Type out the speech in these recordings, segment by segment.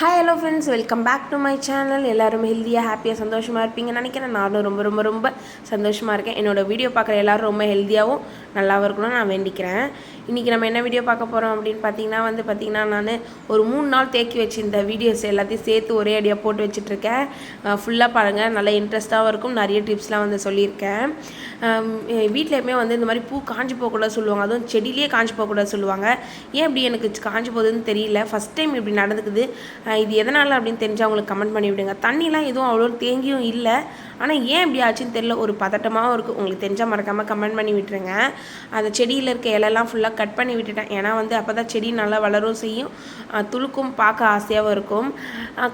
Hi hello friends welcome back to my channel எல்லோரும் ஹெல்த்தியாக ஹாப்பியாக சந்தோஷமாக இருப்பீங்கன்னு நினைக்கிறேன். நானும் ரொம்ப ரொம்ப ரொம்ப சந்தோஷமாக இருக்கேன். என்னோடய வீடியோ பார்க்குற எல்லோரும் ரொம்ப ஹெல்த்தியாகவும் நல்லாவும் இருக்கணும்னு நான் வேண்டிக்கிறேன். இன்றைக்கி நம்ம என்ன வீடியோ பார்க்க போகிறோம் அப்படின்னு பார்த்தீங்கன்னா வந்து பார்த்திங்கன்னா நான் ஒரு மூணு நாள் தேக்கி வச்சிருந்த வீடியோஸ் எல்லாத்தையும் சேர்த்து ஒரே அடியாக போட்டு வச்சுட்ருக்கேன் ஃபுல்லாக பாருங்கள் நல்ல இன்ட்ரெஸ்ட்டாகவும் இருக்கும். நிறைய டிப்ஸ்லாம் வந்து சொல்லியிருக்கேன். வீட்டில் எப்பவுமே வந்து இந்த மாதிரி பூ காஞ்சி போகக்கூடாது சொல்லுவாங்க. அதுவும் செடியிலேயே காஞ்சி போகக்கூடாது சொல்லுவாங்க. ஏன் இப்படி எனக்கு காஞ்சி போகுதுன்னு தெரியல. ஃபஸ்ட் டைம் இப்படி நடந்துக்குது. இது எதனால் அப்படின்னு தெரிஞ்சு அவங்களுக்கு கமெண்ட் பண்ணி விடுங்க. தண்ணிலாம் எதுவும் அவ்வளோ தேங்கியும் இல்லை. ஆனால் ஏன் இப்படி ஆச்சுன்னு தெரியல. ஒரு பதட்டமாகவும் இருக்குது உங்களுக்கு தெரிஞ்சால் மறக்காமல் கமெண்ட் பண்ணி விட்டுருங்க. அந்த செடியில் இருக்க இலெல்லாம் ஃபுல்லாக கட் பண்ணி விட்டுட்டேன். ஏன்னா வந்து அப்போ தான் செடி நல்லா வளரும் செய்யும். துளுக்கும் பார்க்க ஆசையாகவும் இருக்கும்.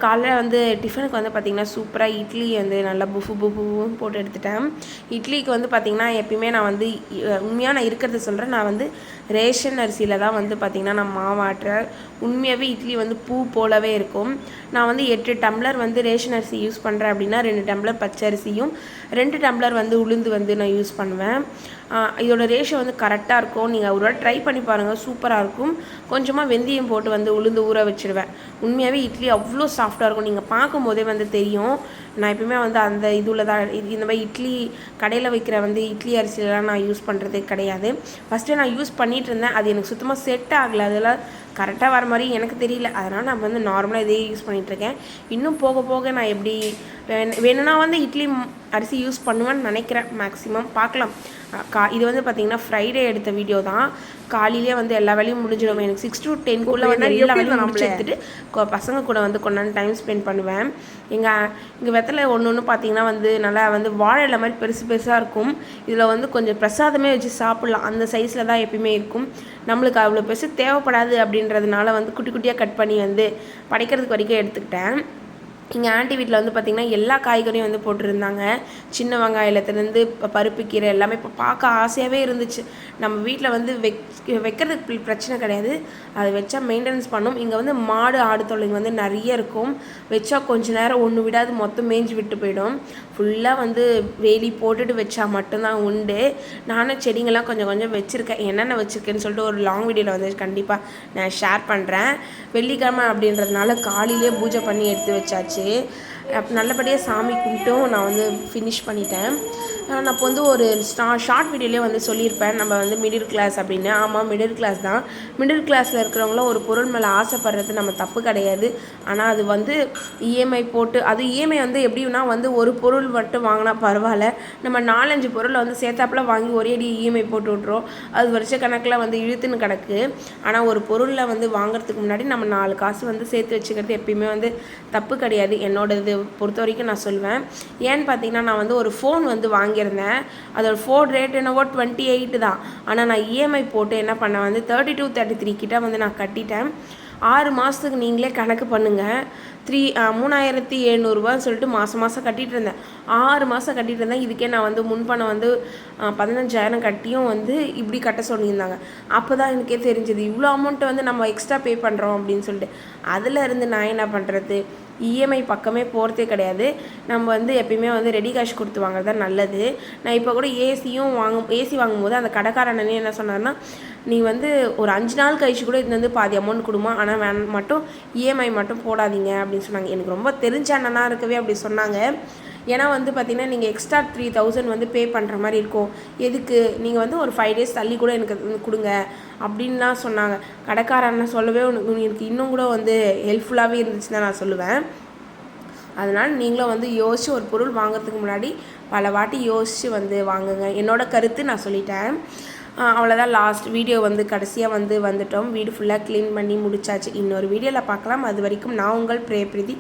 காலையில் வந்து டிஃபனுக்கு வந்து பார்த்திங்கன்னா சூப்பராக இட்லி வந்து நல்லா புஃபு புஃபுவும் போட்டு எடுத்துட்டேன். இட்லிக்கு வந்து பார்த்திங்கன்னா எப்பயுமே நான் வந்து உண்மையாக நான் இருக்கிறத சொல்கிறேன் நான் வந்து ரேஷன் அரிசியில் தான் வந்து பார்த்திங்கன்னா நான் மாவாட்டுறேன் உண்மையாகவே இட்லி வந்து பூ போலவே இருக்கும். நான் வந்து எட்டு டம்ளர் வந்து ரேஷன் அரிசி யூஸ் பண்ணுறேன் அப்படின்னா ரெண்டு டம்ளர் பச்சரிசியும் ரெண்டு டம்ளர் வந்து உளுந்து வந்து நான் யூஸ் பண்ணுவேன். இதோட ரேஷியோ வந்து கரெக்டாக இருக்கும். நீங்கள் ஒரு ட்ரை பண்ணி பாருங்கள் சூப்பராக இருக்கும். கொஞ்சமாக வெந்தயம் போட்டு வந்து உளுந்து ஊற வச்சுருவேன். உண்மையாகவே இட்லி அவ்வளோ சாஃப்டாக இருக்கும். நீங்கள் பார்க்கும்போதே வந்து தெரியும். நான் எப்பயுமே வந்து அந்த இதில் தான் இந்த மாதிரி இட்லி கடையில் வைக்கிற வந்து இட்லி அரிசியெலாம் நான் யூஸ் பண்ணுறதே கிடையாது. ஃபஸ்ட்டு நான் யூஸ் பண்ணிகிட்டு இருந்தேன். அது எனக்கு சுத்தமாக செட் ஆகலை. அதெல்லாம் கரெக்டாக வர மாதிரி எனக்கு தெரியல. அதனால் நான் வந்து நார்மலாக இதே யூஸ் பண்ணிகிட்ருக்கேன் இன்னும் போக போக நான் எப்படி வேணும்னா வந்து இட்லி அரிசி யூஸ் பண்ணுவேன்னு நினைக்கிறேன் மேக்ஸிமம் பார்க்கலாம். கா இது வந்து பார்த்தீங்கன்னா ஃப்ரைடே எடுத்த வீடியோ தான். காலையிலே வந்து எல்லா வேலையும் முடிஞ்சிடும். எனக்கு சிக்ஸ் டு டென்க்குள்ளே வந்து எல்லா வேலையும் முடிச்சு எடுத்துகிட்டு பசங்க கூட வந்து கொண்டாந்து டைம் ஸ்பெண்ட் பண்ணுவேன். எங்கள் இங்கே வெத்தலை ஒன்று ஒன்று பார்த்தீங்கன்னா வந்து நல்லா வந்து வாழை மாதிரி பெருசு பெருசாக இருக்கும். இதில் வந்து கொஞ்சம் பிரசாதமே வச்சு சாப்பிட்லாம். அந்த சைஸில் தான் எப்பயுமே இருக்கும். நம்மளுக்கு அவ்வளோ பெருசு தேவைப்படாது அப்படின்றதுனால வந்து குட்டி குட்டியாக கட் பண்ணி வந்து படைக்கிறதுக்கு வரைக்கும் எடுத்துக்கிட்டேன். எங்கள் ஆண்டி வீட்டில் வந்து பார்த்திங்கன்னா எல்லா காய்கறியும் வந்து போட்டிருந்தாங்க. சின்ன வெங்காயத்துலேருந்து பருப்பு கீரை எல்லாமே இப்போ பார்க்க ஆசையாகவே இருந்துச்சு. நம்ம வீட்டில் வந்து வெக் வைக்கிறதுக்கு பிரச்சனை கிடையாது. அதை வச்சா மெயின்டெனன்ஸ் பண்ணும். இங்கே வந்து மாடு ஆடு தொழில் வந்து நிறைய இருக்கும். வச்சா கொஞ்ச நேரம் ஒன்று விடாது மொத்தம் மேய்ஞ்சி விட்டு போயிடும். ஃபுல்லாக வந்து வேலி போட்டுட்டு வச்சா மட்டும்தான் உண்டு. நானும் செடிங்கள்லாம் கொஞ்சம் கொஞ்சம் வச்சுருக்கேன். என்னென்ன வச்சுருக்கேன்னு சொல்லிட்டு ஒரு லாங் வீடியோவில் வந்து கண்டிப்பாக நான் ஷேர் பண்ணுறேன் வெள்ளிக்கிழமை அப்படின்றதுனால காலையிலே பூஜை பண்ணி எடுத்து வச்சாச்சு. நல்லபடியாக சாமி கும்பிட்டும். நான் வந்து ஃபினிஷ் பண்ணிட்டேன். நான் இப்போ வந்து ஒரு ஸ்டா ஷார்ட் வீடியோலேயே வந்து சொல்லியிருப்பேன். நம்ம வந்து மிடில் கிளாஸ் அப்படின்னு. ஆமாம் மிடில் கிளாஸ் தான். மிடில் கிளாஸில் இருக்கிறவங்களாம் ஒரு பொருள் மேலே ஆசைப்படுறது நம்ம தப்பு கிடையாது. ஆனால் அது வந்து இஎம்ஐ போட்டு அது இஎம்ஐ வந்து எப்படின்னா வந்து ஒரு பொருள் மட்டும் வாங்கினா பரவாயில்ல. நம்ம நாலஞ்சு பொருளை வந்து சேர்த்தாப்பில் வாங்கி ஒரே அடி இஎம்ஐ போட்டு விட்றோம் அது வருஷ கணக்கில் வந்து இழுத்துன்னு கிடக்கு. ஆனால் ஒரு பொருளில் வந்து வாங்குறதுக்கு முன்னாடி நம்ம நாலு காசு வந்து சேர்த்து வச்சுக்கிறது எப்பயுமே வந்து தப்பு கிடையாது. என்னோடது பொறுத்த வரைக்கும் நான் சொல்வேன். ஏன்னு பார்த்தீங்கன்னா நான் வந்து ஒரு ஃபோன் வந்து வாங்கி வாங்கியிருந்தேன். அதோட ஃபோர் ரேட் என்னவோ டுவெண்ட்டி எயிட் தான். ஆனால் நான் இஎம்ஐ போட்டு என்ன பண்ணேன் வந்து தேர்ட்டி டூ தேர்ட்டி த்ரீ கிட்ட வந்து நான் கட்டிட்டேன். ஆறு மாதத்துக்கு நீங்களே கணக்கு பண்ணுங்கள் த்ரீ மூணாயிரத்தி எழுநூறுபான்னு சொல்லிட்டு மாதம் மாதம் கட்டிகிட்டு இருந்தேன். ஆறு மாதம் கட்டிகிட்டு இருந்தேன். இதுக்கே நான் வந்து முன்பணம் வந்து பதினஞ்சாயிரம் கட்டியும் வந்து இப்படி கட்ட சொல்லியிருந்தாங்க. அப்போ தான் எனக்கே தெரிஞ்சது இவ்வளோ அமௌண்ட்டை வந்து நம்ம எக்ஸ்ட்ரா பே பண்ணுறோம் அப்படின்னு சொல்லிட்டு. அதில் இருந்து நான் என்ன பண்ணுறது இஎம்ஐ பக்கமே போகிறதே கிடையாது. நம்ம வந்து எப்பயுமே வந்து ரெடி கேஷ் கொடுத்து வாங்குறது தான் நல்லது. நான் இப்போ கூட ஏசியும் வாங்கும் ஏசி வாங்கும்போது அந்த கடைக்காரனே என்ன சொன்னார்னா நீ வந்து ஒரு அஞ்சு நாள் கழிச்சு கூட இது வந்து பாதி அமௌண்ட் கொடுமா. ஆனால் வேன் மட்டும் இஎம்ஐ மட்டும் போடாதீங்க. அப்படின்னு சொன்னாங்க. எனக்கு ரொம்ப தெரிஞ்ச அண்ணனாக இருக்கவே அப்படி சொன்னாங்க. ஏன்னா வந்து பார்த்திங்கன்னா நீங்கள் எக்ஸ்ட்ரா த்ரீ தௌசண்ட் வந்து பே பண்ணுற மாதிரி இருக்கும். எதுக்கு? நீங்கள் வந்து ஒரு ஃபைவ் டேஸ் தள்ளி கூட எனக்கு கொடுங்க. அப்படின்லாம் சொன்னாங்க. கடைக்காரன்னு சொல்லவே உனக்கு எனக்கு இன்னும் கூட வந்து ஹெல்ப்ஃபுல்லாகவே இருந்துச்சுன்னு தான் நான் சொல்லுவேன். அதனால் நீங்களும் வந்து யோசித்து ஒரு பொருள் வாங்குறதுக்கு முன்னாடி பல வாட்டி யோசித்து வந்து வாங்குங்க. என்னோடய கருத்து நான் சொல்லிட்டேன். அவ்வளோதான் லாஸ்ட் வீடியோ வந்து கடைசியாக வந்து வந்துட்டோம். வீடு ஃபுல்லாக க்ளீன் பண்ணி முடிச்சாச்சு. இன்னொரு வீடியோவில் பார்க்கலாம். அது வரைக்கும் நான் உங்கள் பிரே பிரீதி